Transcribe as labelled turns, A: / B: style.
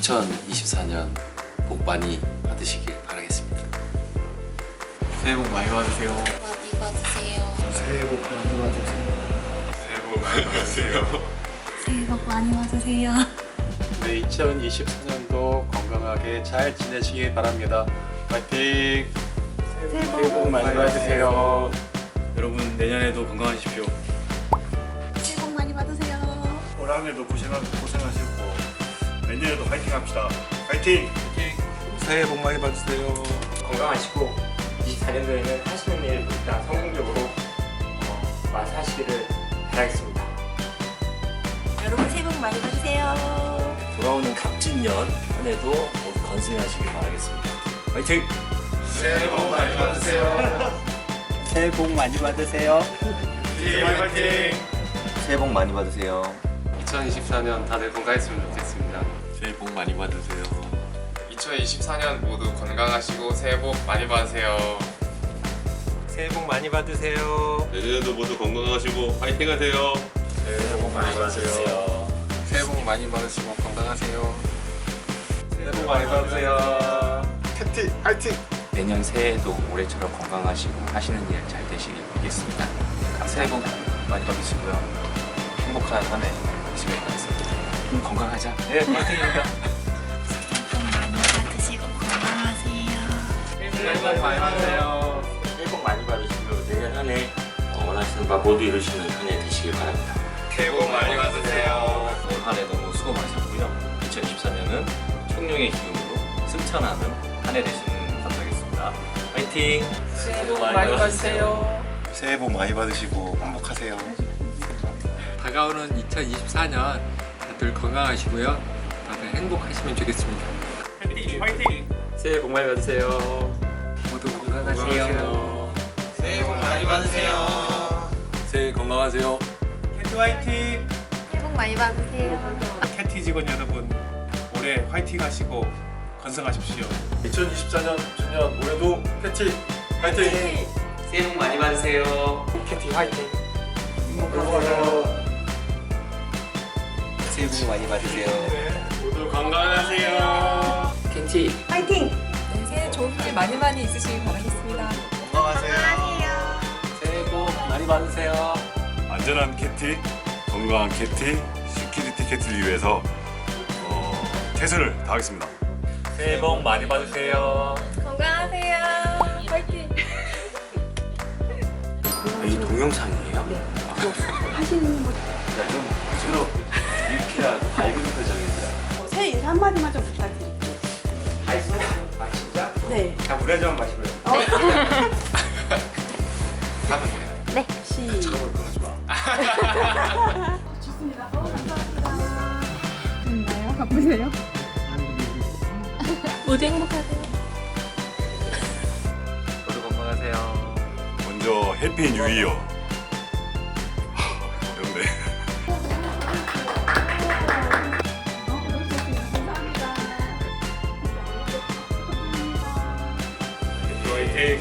A: 2024년 복 많이 받으시길 바라겠습니다.
B: 새해 복 많이 받으세요.
C: 많이 받으세요.
B: 새해 복 많이 받으세요. 새해 복 많이 받으세요.
C: 새해 복 많이 받으세요.
B: 네, 2024년도 건강하게 잘 지내시길 바랍니다. 파이팅! 새해 복 많이 받으세요. 여러분 내년에도 건강하십시오.
C: 새해 복 많이 받으세요.
D: 올 한해도 고생하, 고생하시고 내년에도 화이팅 합시다. 화이팅!
B: 새해 복 많이 받으세요.
E: 건강하시고 24년도에는 하시는 일 모두 다 성공적으로 어, 완수하시기를 바라겠습니다.
C: 여러분 새해 복 많이 받으세요.
F: 돌아오는 갑진년 한 해도 모두 건승하시길 바라겠습니다. 화이팅!
B: 새해 복 많이 받으세요.
E: 새해 복 많이 받으세요.
B: 화이팅!
F: 새해 복 많이 받으세요.
G: 2024년 다들 건강했으면 좋겠습니다.
B: 새해 복 많이 받으세요.
G: 2024년 모두 건강하시고 새해 복 많이 받으세요.
E: 새해 복 많이 받으세요.
H: 내년에도 모두 건강하시고 파이팅 하세요.
B: 새해 복 많이 받으세요.
G: 새해 복 많이 받으시고 건강하세요.
B: 새해 복 많이 받으세요.
D: 캡틴 화이팅!
A: 내년 새해에도 올해처럼 건강하시고 하시는 일 잘 되시길 빌겠습니다. 새해 복 많이 받으시고요. 행복한 한 해 되시길 바라겠습니다. 음, 건강하자. 네, 파이팅입니다.
C: 새해 복 많이 받으시고 건강하세요.
B: 새해 복 많이 받으세요.
F: 새해 복 많이 받으시고 내년 한 해 원하시는 바 모두 이루시는 한 해 되시길 바랍니다.
G: 새해 복 많이 받으세요.
A: 올 한 해 너무 수고 많으셨고요. 2024년은 총룡의 기운으로 승천하는 한 해 되시는 감사하겠습니다. 화이팅!
E: 새해 복 많이 받으세요.
D: 새해 복 많이 받으시고 행복하세요.
G: 다가오는 2024년 다들 건강하시고요. 다들 행복하시면 좋겠습니다.
E: 새해 복 많이 받으세요.
G: 모두 건강하세요.
B: 새해 복 많이 받으세요.
G: 새해 건강하세요.
D: 캡틴 화이팅!
C: 새해 복 많이 받으세요.
D: 캡틴 직원 여러분 올해 화이팅 하시고 건승하십시오. 2024년 전년 올해도 캡틴 화이팅!
E: 새해 복 많이 받으세요.
B: 캡틴 화이팅!
F: 새해 복 많이 받으세요.
B: 모두 건강하세요.
E: 켄티
C: 파이팅!
I: 네, 새해 좋은 일 많이 많이 있으시길 바라겠습니다.
D: 건강하세요.
B: 새해 복 많이 받으세요.
D: 안전한 캡틴, 건강한 캡틴, 시큐리티 캡틴을 위해서 어, 최선을 다하겠습니다.
B: 새해 복 많이 받으세요.
I: 건강하세요. 화이팅!
F: 이 동영상이에요? 네. 하시는 거. 좀 주로 유쾌하고 밝은 표정입니다.
J: 새해 인사 한마디만 좀 부탁드릴게요.
E: 다 있어요? 아 진짜?
J: 네.
E: 자 물에 좀 마시고요.
C: 네.
J: 시. 좋습니다. 너무 감사합니다. 좋나요? 바쁘세요?
C: 모두 행복하세요.
G: 모두 건강하세요.
D: 먼저 해피 뉴 이어.
B: 화이팅!